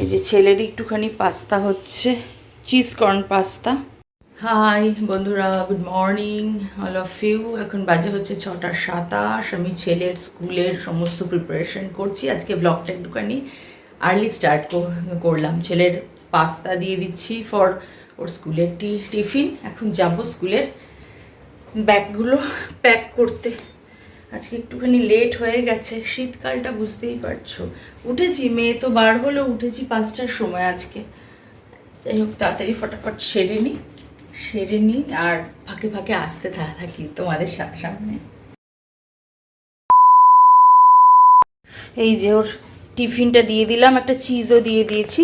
এই যে ছেলেরই একটুখানি পাস্তা হচ্ছে চিজ কর্ন পাস্তা। হাই বন্ধুরা good morning all of you এখন বাজে হচ্ছে ছটা সাতাশ, আমি ছেলের স্কুলের সমস্ত প্রিপারেশন করছি। আজকে ব্লগটা একটুখানি আর্লি স্টার্ট করলাম। ছেলের পাস্তা দিয়ে দিচ্ছি ফর ওর স্কুলের টিফিন। এখন যাব স্কুলের ব্যাগগুলো প্যাক করতে। আজকে একটুখানি লেট হয়ে গেছে, শীতকালটা বুঝতেই পারছ। উঠেছি, মেয়ে তো বার হলো, উঠেছি পাঁচটার সময় আজকে। যাই হোক, তাড়াতাড়ি ফটাফট সেরে নিই সেরে নিই আর ফাঁকে ফাঁকে আসতে থাকি তোমাদের সামনে। এই যে ওর টিফিনটা দিয়ে দিলাম, একটা চিজও দিয়ে দিয়েছি।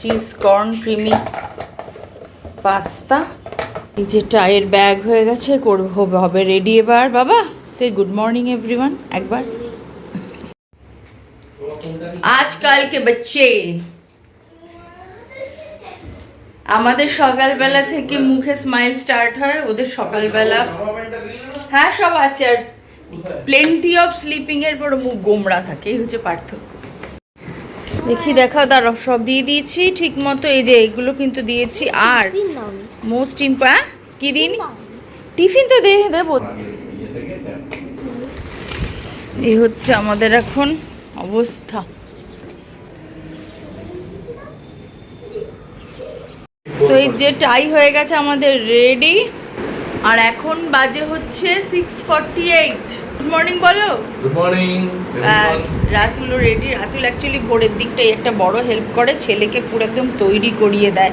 চিজ কর্ন ক্রিমি পাস্তা এই যে টায়ের ব্যাগ হয়ে গেছে, করব হবে রেডি এবার, বাবা। সে গুড মর্নিং এভরিওয়ান একবার। আজকাল কে বাচ্চে? আমাদের সকালবেলা থেকে মুখে স্মাইল স্টার্ট হয় ওদের সকালবেলা। হ্যাঁ সব আছে আর প্লেন্টি অফ স্লিপিং এর পর মুখ গোমড়া থাকে এই হচ্ছে পার্থক্য। দেখি দেখা দাঁড়াও সব দিয়ে দিয়েছি ঠিক মতো এই যে এগুলো কিন্তু দিয়েছি আর মোস্ট ইম্পা কি দিন টিফিন তো দে দেবো। এই হচ্ছে আমাদের এখন অবস্থা। তো এই যে টাই হয়ে গেছে আমাদের রেডি আর এখন বাজে হচ্ছে six forty eight good morning বলো গুড মর্নিং রাতুলও রেডি। রাতুল অ্যাকচুয়ালি ভোরের দিকটাই একটা বড় হেল্প করে ছেলেকে পুরো একদম তৈরি করিয়ে দেয়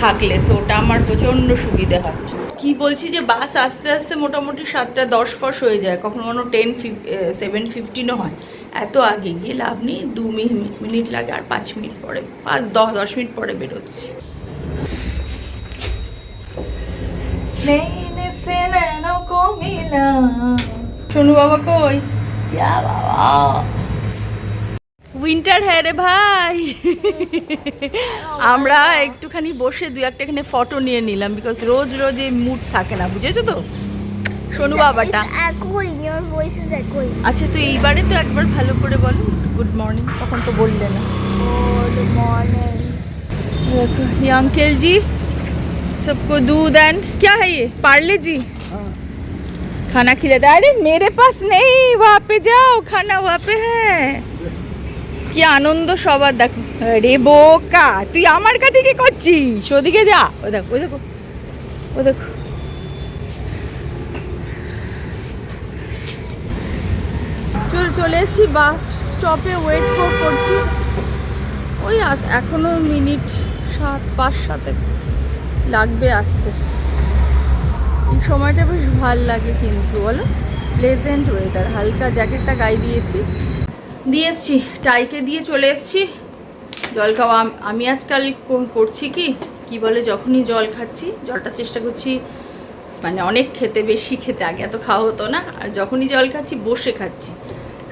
থাকলে। সো ওটা আমার প্রচণ্ড সুবিধে হয়। কি বলছি যে বাস আস্তে আস্তে মোটামুটি সাতটা দশ ফস হয়ে যায় কখনো কখনো টেন সেভেন ফিফটিনও হয়। এত আগে গিয়ে লাভ নেই দু মিনিট লাগে আর পাঁচ মিনিট পরে পাঁচ দশ দশ মিনিট পরে বেরোচ্ছি। শোনু বাবা কই? বাবা। উইন্টার হ্যাঁ রে ভাই আমরা একটুখানি বসে দু একটা এখানে ফটো নিয়ে নিলাম বিকজ রোজ রোজ এই মুড থাকে না বুঝেছো তো সোনু বাবাটা It's echoing. Your voice is echoing. আচ্ছা তো এইবারে তো একবার ভালো করে বলো গুড মর্নিং তখন তো বললে না Good morning. देखो ये अंकल जी सबको दूध एंड क्या है ये पार्ले जी खाना खिलाता अरे मेरे पास नहीं वहाँ पे जाओ खाना वहाँ पे है কি আনন্দ সবার, দেখো। রে বোকা, তুই আমার কাছে কি করছিস? ওদিকে যা। ও দেখো ও দেখো ও দেখো। চল, চলে এসেছি বাস স্টপে ওয়েট করছি। ওই আস, এখনও মিনিট সাত, পাঁচ, সাতে লাগবে আসতে। এই সময়টা বেশ ভালো লাগে কিন্তু, বলো? প্লেজেন্ট ওয়েদার হালকা জ্যাকেটটা গায়ে দিয়েছি। দিয়ে এসছি, টাইকে দিয়ে চলে এসছি। জল খাওয়া আমি আজকাল করছি কি? কি বলে, যখনই জল খাচ্ছি, জলটা চেষ্টা করছি মানে অনেক খেতে, বেশি খেতে। আগে এত খাওয়া হতো না, আর যখনই জল খাচ্ছি, বসে খাচ্ছি।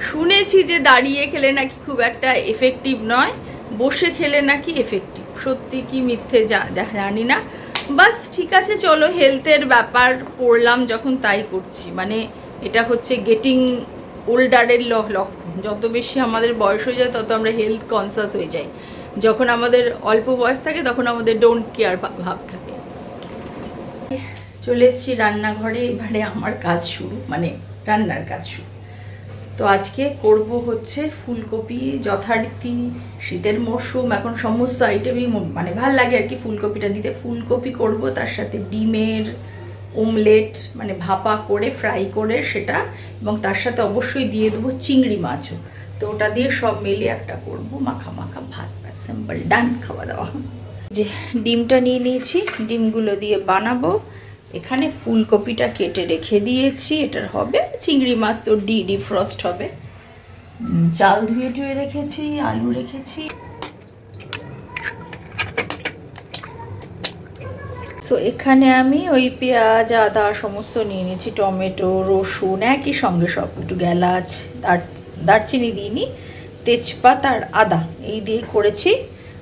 শুনেছি যে দাঁড়িয়ে খেলে নাকি খুব একটা এফেক্টিভ নয়, বসে খেলে নাকি এফেক্টিভ সত্যি কি মিথ্যে যা জানি না। বাস ঠিক আছে, চলো হেলথের ব্যাপার পড়লাম যখন তাই করছি। মানে এটা হচ্ছে গেটিং ওল্ডারের লক্ষণ। যত বেশি আমাদের বয়স হয়ে যায়, তত আমরা হেলথ কনসাস হয়ে যাই। যখন আমাদের অল্প বয়স থাকে, তখন আমাদের ডোন্ট কেয়ার ভাব থাকে। চলে এসেছি রান্নাঘরে, এবারে আমার কাজ শুরু মানে রান্নার কাজ শুরু। তো আজকে করব হচ্ছে ফুলকপি, যথারীতি শীতের মরশুম, এখন সমস্ত আইটেমই মানে ভালো লাগে আর কি ফুলকপিটা দিতে। ফুলকপি করব, তার সাথে ডিমের ওমলেট মানে ভাপা করে ফ্রাই করে সেটা, এবং তার সাথে অবশ্যই দিয়ে দেবো চিংড়ি মাছও। তো ওটা দিয়ে সব মিলে একটা করব মাখা মাখা ভাত সিম্পল ডান খাওয়া দাওয়া। যে ডিমটা নিয়ে নিয়েছি, ডিমগুলো দিয়ে বানাবো। এখানে ফুলকপিটা কেটে রেখে দিয়েছি, এটার হবে চিংড়ি মাছ, তো ডি ডি ফ্রস্ট হবে চাল ধুয়ে টুয়ে রেখেছি, আলু রেখেছি। সো এখানে আমি ওই পেঁয়াজ, আদা সমস্ত নিয়ে নিয়েছি, টমেটো, রসুন, একই সঙ্গে সব, একটু দার, দারচিনি দিইনি তেজপাত আর আদা, এই দিয়ে করেছি।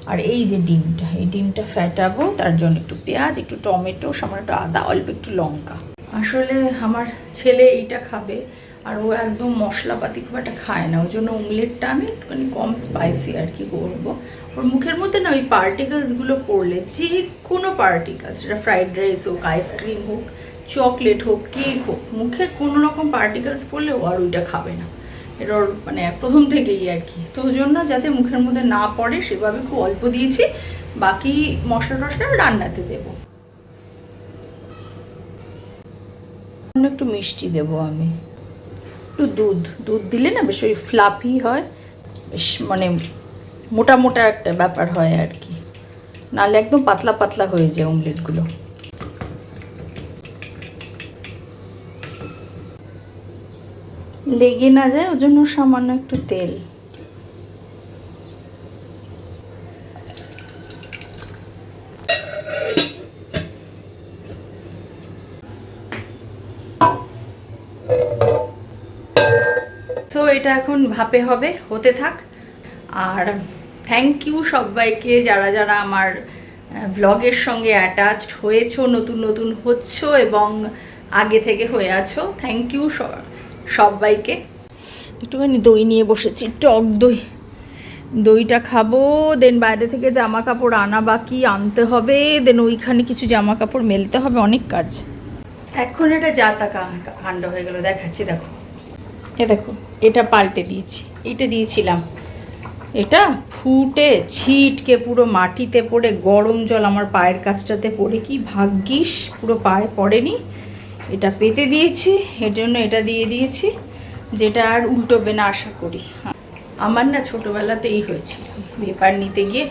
আর এই যে ডিমটা, এই ডিমটা ফ্যাটাবো তার জন্য একটু পেঁয়াজ, একটু টমেটো, সামান্য একটু আদা, অল্প একটু লঙ্কা। আসলে আমার ছেলে এইটা খাবে, আর ও একদম মশলাপাতি খুব একটা খায় না ওই জন্য অমলেটটা আমি একটুখানি কম স্পাইসি আর কি করব। মুখের মধ্যে না ওই পার্টিকেলসগুলো পড়লে, যে কোনো পার্টিকেলস সেটা ফ্রাইড রাইস হোক আইসক্রিম হোক চকলেট হোক কেক হোক, মুখে কোনো রকম পার্টিকেলস পড়লে ও আর ওইটা খাবে না। এটা ওর মানে প্রথম থেকেই আর কি। তো ওই জন্য যাতে মুখের মধ্যে না পড়ে, সেভাবে খুব অল্প দিয়েছি। বাকি মশলা টশলা রান্নাতে দেবো। একটু মিষ্টি দেবো আমি। একটু দুধ দুধ দিলে না বেশ ওই ফ্লাফি হয়, বেশ মানে মোটা মোটা একটা ব্যাপার হয় আর কি। নাহলে একদম পাতলা পাতলা হয়ে যায় অমলেটগুলো লেগে না যায় ওর জন্য সামান্য একটু তেল। এটা এখন ভাপে হবে, হতে থাক। আর থ্যাংক ইউ সবাইকে যারা যারা আমার ব্লগের সঙ্গে অ্যাটাচড হয়েছো, নতুন নতুন হচ্ছ এবং আগে থেকে হয়ে আছো থ্যাংক ইউ সবাইকে। একটুখানি দই নিয়ে বসেছি, টক দই। দইটা খাব দেন বাইরে থেকে জামা কাপড় আনা বাকি, আনতে হবে দেন ওইখানে কিছু জামা কাপড় মেলতে হবে, অনেক কাজ। এখন এটা যা তা কা- কাণ্ড হয়ে গেল, দেখাচ্ছি, দেখো। এ দেখো, এটা পাল্টে দিয়েছি, এটা দিয়েছিলাম। এটা ফুটে ছিটকে পুরো মাটিতে পড়ে, গরম জল আমার পায়ের কাছটাতে পড়ে। কি ভাগ্যিস, পুরো পায়ে পড়েনি। এটা পেতে দিয়েছি, এর জন্য এটা দিয়ে দিয়েছি, যেটা আর উল্টোবে না আশা করি। আমার না ছোটোবেলাতেই হয়েছিল। পেপার নিতে গিয়ে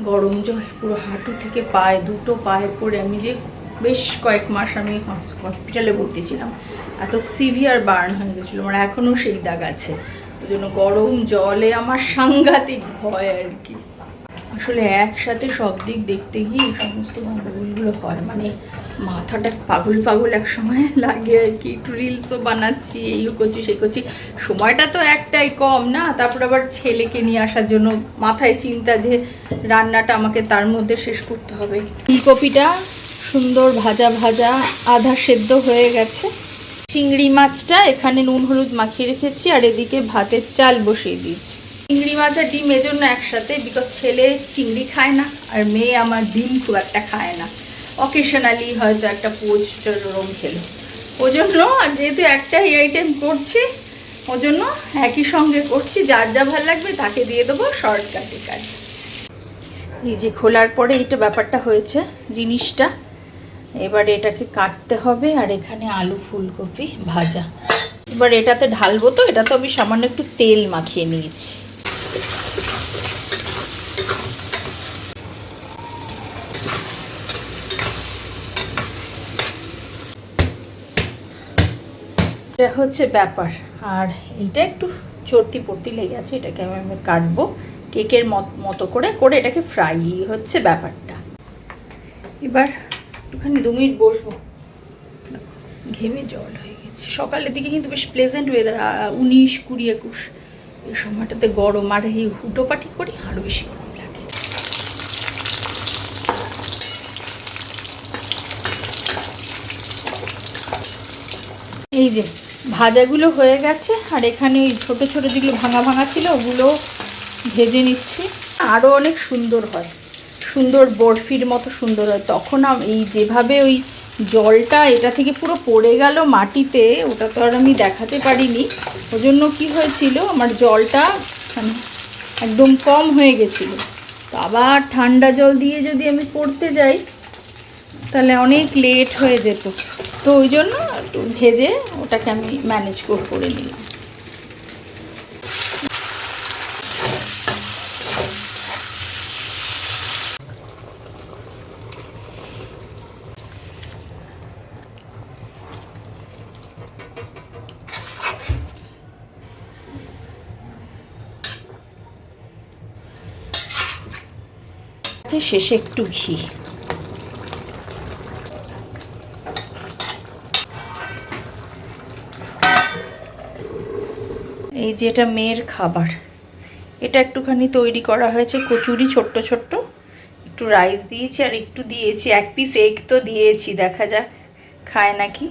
গরম জল পুরো হাঁটু থেকে পায়ে, দুটো পায়ে পড়ে আমি যে বেশ কয়েক মাস আমি হস- হসপিটালে ভর্তি ছিলাম। এত সিভিয়ার বার্ন হয়ে গেছিল আমার এখনও সেই দাগ আছে। ওই জন্য গরম জলে আমার সাংঘাতিক ভয় আর কি। আসলে একসাথে সব দিক দেখতে গিয়ে এই সমস্ত গণ্ডগোলগুলো হয়। মানে মাথাটা পাগল পাগল এক সময় লাগে আর কি, একটু রিলসও বানাচ্ছি, এইও করছি, সেই করছি। সময়টা তো একটাই কম, না? তারপর আবার ছেলেকে নিয়ে আসার জন্য মাথায় চিন্তা যে রান্নাটা আমাকে তার মধ্যে শেষ করতে হবে। ফুলকপিটা সুন্দর ভাজা ভাজা, আধা সেদ্ধ হয়ে গেছে। চিংড়ি মাছটা এখানে নুন হলুদ মাখিয়ে রেখেছি, আর এদিকে ভাতের চাল বসিয়ে দিয়েছি। চিংড়ি মাছ আর ডিম এজন্য একসাথে বিকজ ছেলে চিংড়ি খায় না, আর মেয়ে আমার ডিম খুব একটা খায় না। অকেশনালি হয়তো একটা পোচ ওরম খেলো। ওই জন্য, আর যেহেতু একটাই আইটেম করছি ওই জন্য একই সঙ্গে করছি, যার যা ভালো লাগবে তাকে দিয়ে দেবো শর্টকাটে কাজ। এই যে খোলার পরে এইটা ব্যাপারটা হয়েছে, জিনিসটা। এবার এটাকে কাটতে হবে আর এখানে আলু ফুলকপি ভাজা। এবার এটাতে ঢালবো তো এটা তো আমি সামান্য একটু তেল মাখিয়ে নিয়েছি। এটা হচ্ছে ব্যাপার, আর এটা একটু চর্তি পড়তি লেগে আছে, এটাকে আমি আমি কাটবো। কেকের মত- মতো করে করে এটাকে ফ্রাই হচ্ছে ব্যাপারটা। এবার একটুখানি দু মিনিট বসবো। ঘেমে জল হয়ে গেছে। সকালের দিকে কিন্তু বেশ প্লেজেন্ট ওয়েদার উনিশ, কুড়ি, একুশ। এই সময়টাতে গরম আর এই হুটোপাটি করি আরও বেশি গরম লাগে। এই যে, ভাজাগুলো হয়ে গেছে আর এখানে ওই ছোটো ছোটো যেগুলো ভাঙা ভাঙা ছিল ওগুলো ভেজে নিচ্ছি। আরও অনেক সুন্দর হয়। সুন্দর বরফির মতো সুন্দর হয়। তখন এই যেভাবে ওই জলটা এটা থেকে পুরো পড়ে গেল মাটিতে, ওটা তো আর আমি দেখাতে পারিনি। ওই জন্য কী হয়েছিল, আমার জলটা মানে একদম কম হয়ে গেছিল। তো আবার ঠান্ডা জল দিয়ে যদি আমি পড়তে যাই, তাহলে অনেক লেট হয়ে যেত। তো ওই জন্য একটু ভেজে ওটাকে আমি ম্যানেজ করে নিলাম। আচ্ছা, শেষে একটু ঘি। এই যে এটা মেয়ের খাবার এটা একটুখানি তৈরি করা হয়েছে কচুরি ছোট্ট ছোট্ট। একটু রাইস দিয়েছি আর একটু দিয়েছি এক পিস এগ তো দিয়েছি দেখা যাক খায় নাকি?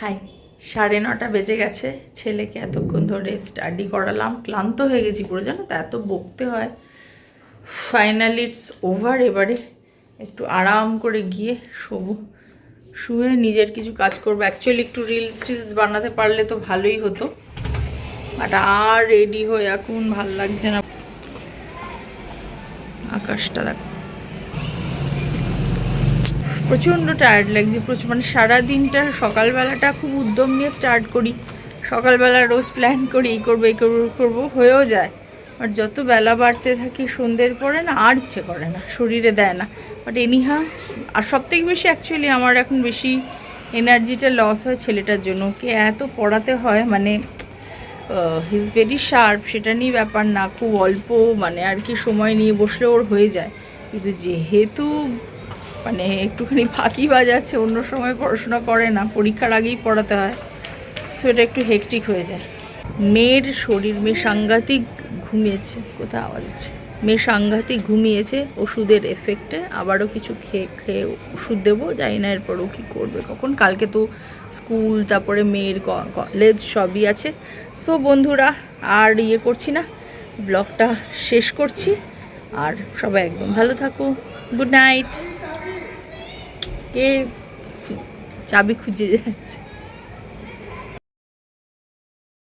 হাই সাড়ে নটা বেজে গেছে। ছেলেকে এতক্ষণ ধরে স্টাডি করালাম। ক্লান্ত হয়ে গেছি পুরো, জানো তো? এত বকতে হয়। ফাইনালি ইটস ওভার এবারে। একটু আরাম করে গিয়ে শোবো। শুয়ে নিজের কিছু কাজ করব। অ্যাকচুয়ালি একটু রিলস টিলস বানাতে পারলে তো ভালোই হতো। বাট আর রেডি হয়ে এখন ভালো লাগছে না। আকাশটা দেখো। প্রচণ্ড টায়ার্ড লাগছে, প্রচুর মানে সারাদিনটা, সকালবেলাটা খুব উদ্যম নিয়ে স্টার্ট করি। সকালবেলা রোজ প্ল্যান করি, এই করব এই করব করব, হয়েও যায়। আর যত বেলা বাড়তে থাকি, সন্ধ্যের পরে না আর ইচ্ছে করে না, শরীরে দেয় না। বাট এনিহা আর সব থেকে বেশি অ্যাকচুয়ালি আমার এখন বেশি এনার্জিটা লস হয় ছেলেটার জন্য। ওকে এত পড়াতে হয় মানে হিজ ভেরি শার্প সেটা নিয়ে ব্যাপার না, খুব অল্প মানে আর কি সময় নিয়ে বসলে ওর হয়ে যায়। কিন্তু যেহেতু মানে একটুখানি ফাঁকি বাজাচ্ছে, অন্য সময় পড়াশোনা করে না, পরীক্ষার আগেই পড়াতে হয়। সো এটা একটু হেকটিক হয়ে যায়। মেয়ের শরীর, মেয়ে সাংঘাতিক ঘুমিয়েছে, কোথায় আওয়াজ হচ্ছে? মেয়ে সাংঘাতিক ঘুমিয়েছে, ওষুধের এফেক্টে আবারও কিছু খেয়ে খেয়ে ওষুধ দেবো, জানি না এরপরও কী করবে, কখন? কালকে তো স্কুল, তারপরে মেয়ের কলেজ সবই আছে। সো বন্ধুরা, আর ইয়ে করছি না ব্লগটা শেষ করছি। আর সবাই একদম ভালো থাকো। গুড নাইট কে চাবি খুঁজে যাচ্ছে।